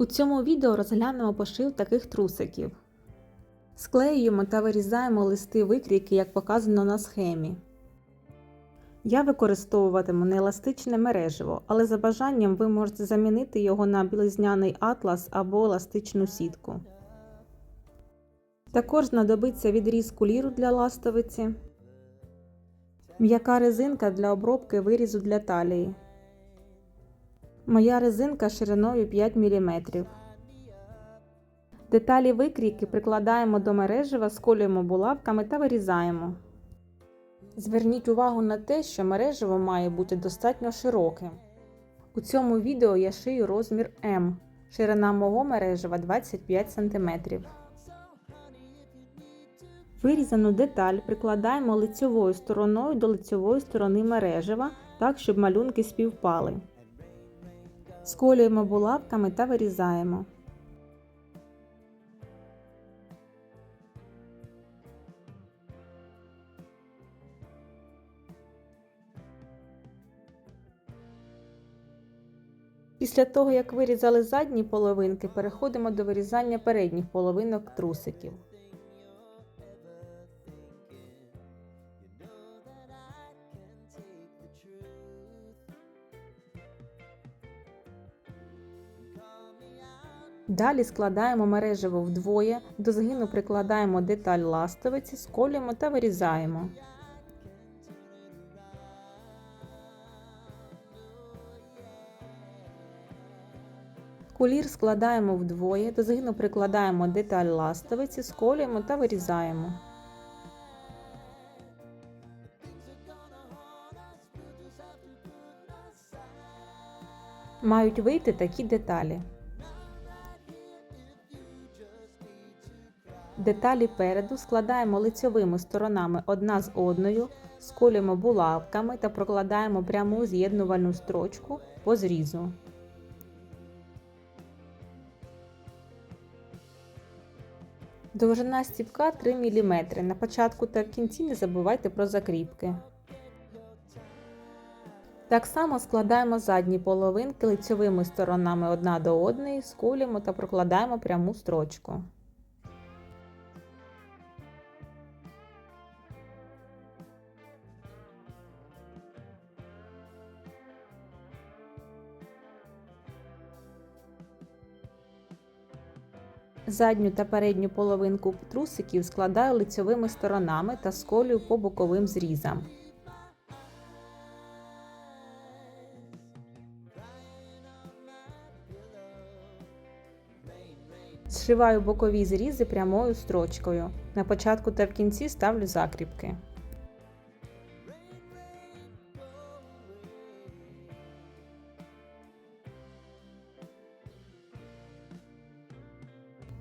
У цьому відео розглянемо пошив таких трусиків. Склеюємо та вирізаємо листи викрійки, як показано на схемі. Я використовуватиму нееластичне мереживо, але за бажанням ви можете замінити його на білизняний атлас або еластичну сітку. Також знадобиться відріз куліру для ластовиці, м'яка резинка для обробки вирізу для талії. Моя резинка шириною 5 мм. Деталі викрійки прикладаємо до мережива, сколюємо булавками та вирізаємо. Зверніть увагу на те, що мереживо має бути достатньо широким. У цьому відео я шию розмір М. Ширина мого мережива 25 см. Вирізану деталь прикладаємо лицьовою стороною до лицьової сторони мережива, так, щоб малюнки співпали. Сколюємо булавками та вирізаємо. Після того, як вирізали задні половинки, переходимо до вирізання передніх половинок трусиків. Далі складаємо мереживо вдвоє, до згину прикладаємо деталь ластовиці, сколюємо та вирізаємо. Кулір складаємо вдвоє, до згину прикладаємо деталь ластовиці, сколюємо та вирізаємо. Мають вийти такі деталі. Деталі переду складаємо лицьовими сторонами одна з одною, сколюємо булавками та прокладаємо пряму з'єднувальну строчку по зрізу. Довжина стіпка 3 мм. На початку та в кінці не забувайте про закріпки. Так само складаємо задні половинки лицьовими сторонами одна до одної, сколюємо та прокладаємо пряму строчку. Задню та передню половинку трусиків складаю лицьовими сторонами та сколюю по боковим зрізам. Зшиваю бокові зрізи прямою строчкою. На початку та в кінці ставлю закріпки.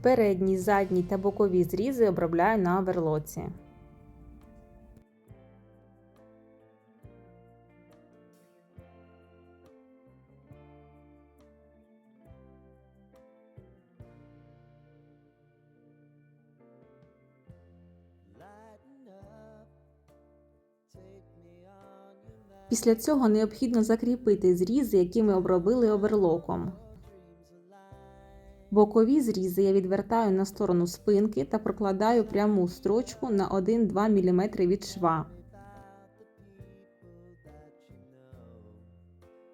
Передні, задні та бокові зрізи обробляю на оверлоці. Після цього необхідно закріпити зрізи, які ми обробили оверлоком. Бокові зрізи я відвертаю на сторону спинки та прокладаю пряму строчку на 1-2 мм від шва.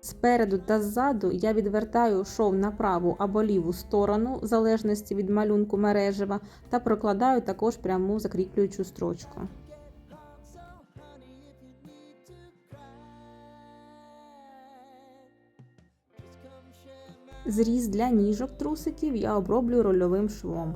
Спереду та ззаду я відвертаю шов на праву або ліву сторону, в залежності від малюнку мережева, та прокладаю також пряму закріплюючу строчку. Зріз для ніжок трусиків я оброблю рольовим швом.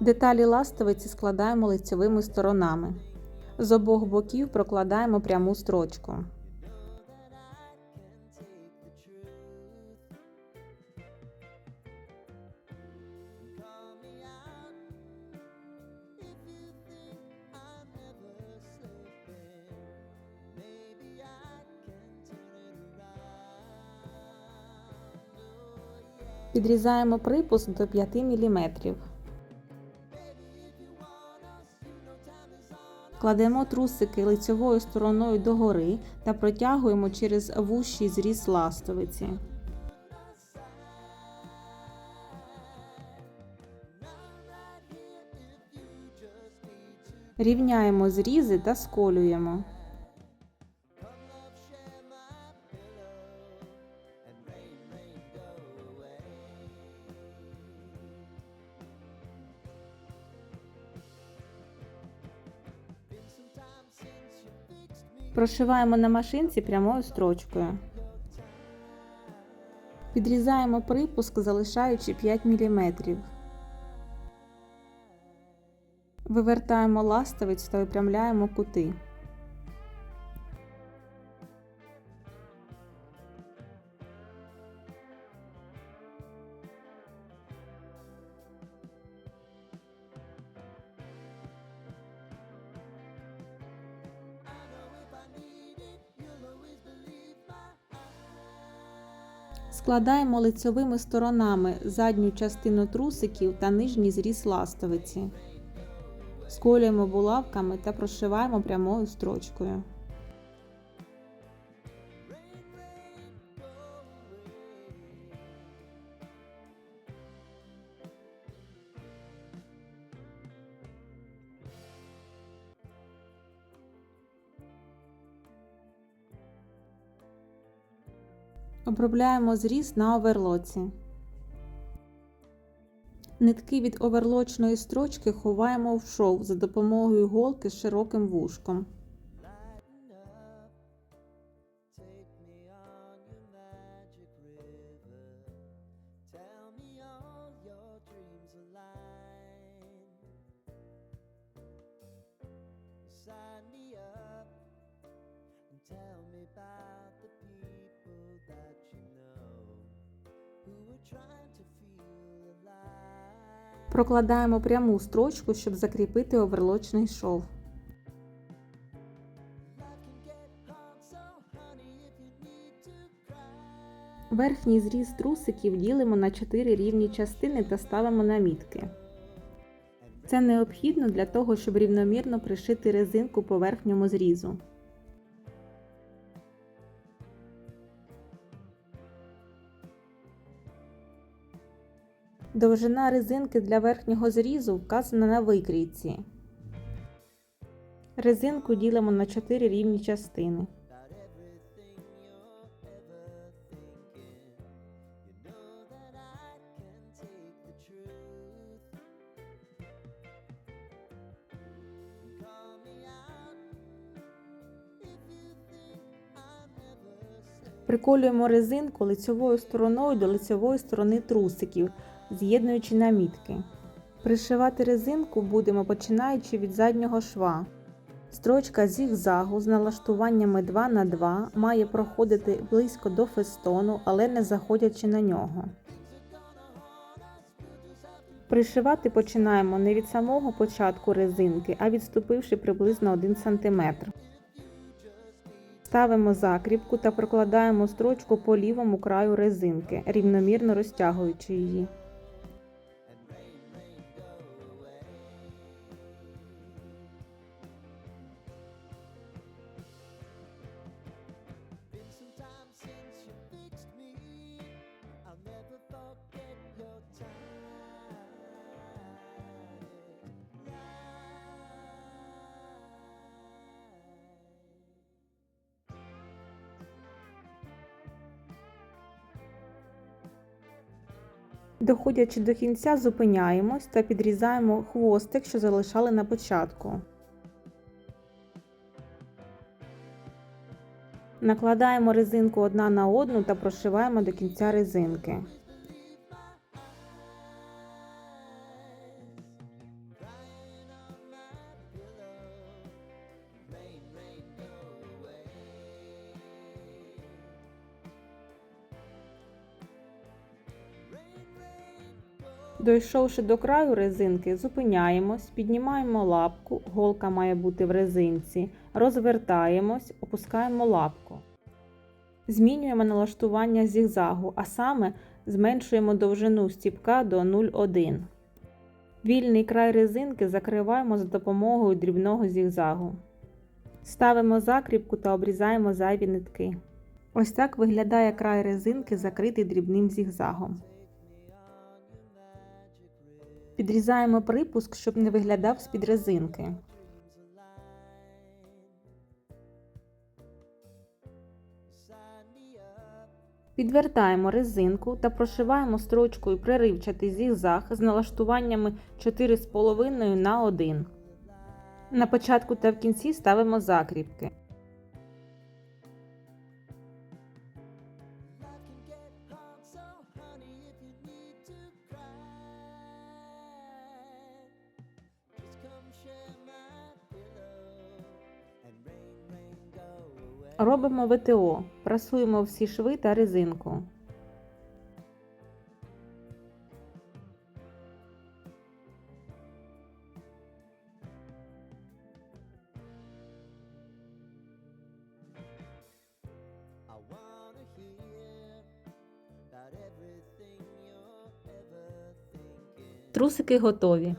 Деталі ластовиці складаємо лицевими сторонами. З обох боків прокладаємо пряму строчку. Підрізаємо припуск до 5 мм. Кладемо трусики лицевою стороною догори та протягуємо через вущий зріз ластовиці. Рівняємо зрізи та сколюємо. Прошиваємо на машинці прямою строчкою. Підрізаємо припуск, залишаючи 5 мм. Вивертаємо ластовець та випрямляємо кути. Складаємо лицьовими сторонами задню частину трусиків та нижній зріз ластовиці. Сколюємо булавками та прошиваємо прямою строчкою. Обробляємо зріз на оверлоці. Нитки від оверлочної строчки ховаємо в шов за допомогою голки з широким вушком. Прокладаємо пряму строчку, щоб закріпити оверлочний шов. Верхній зріз трусиків ділимо на 4 рівні частини та ставимо на мітки. Це необхідно для того, щоб рівномірно пришити резинку по верхньому зрізу. Довжина резинки для верхнього зрізу вказана на викрійці. Резинку ділимо на 4 рівні частини. Приколюємо резинку лицьовою стороною до лицьової сторони трусиків, з'єднуючи намітки. Пришивати резинку будемо починаючи від заднього шва. Строчка зігзагу з налаштуваннями 2 на 2 має проходити близько до фестону, але не заходячи на нього. Пришивати починаємо не від самого початку резинки, а відступивши приблизно 1 см. Ставимо закріпку та прокладаємо строчку по лівому краю резинки, рівномірно розтягуючи її. Доходячи до кінця, зупиняємось та підрізаємо хвостик, що залишали на початку. Накладаємо резинку одна на одну та прошиваємо до кінця резинки. Дойшовши до краю резинки, зупиняємось, піднімаємо лапку, голка має бути в резинці, розвертаємось, опускаємо лапку. Змінюємо налаштування зігзагу, а саме зменшуємо довжину стіпка до 0,1. Вільний край резинки закриваємо за допомогою дрібного зігзагу. Ставимо закріпку та обрізаємо зайві нитки. Ось так виглядає край резинки, закритий дрібним зігзагом. Підрізаємо припуск, щоб не виглядав з-під резинки. Підвертаємо резинку та прошиваємо строчкою преривчатий зігзаг з налаштуваннями 4,5 на 1. На початку та в кінці ставимо закріпки. Робимо ВТО. Прасуємо всі шви та резинку. Трусики готові.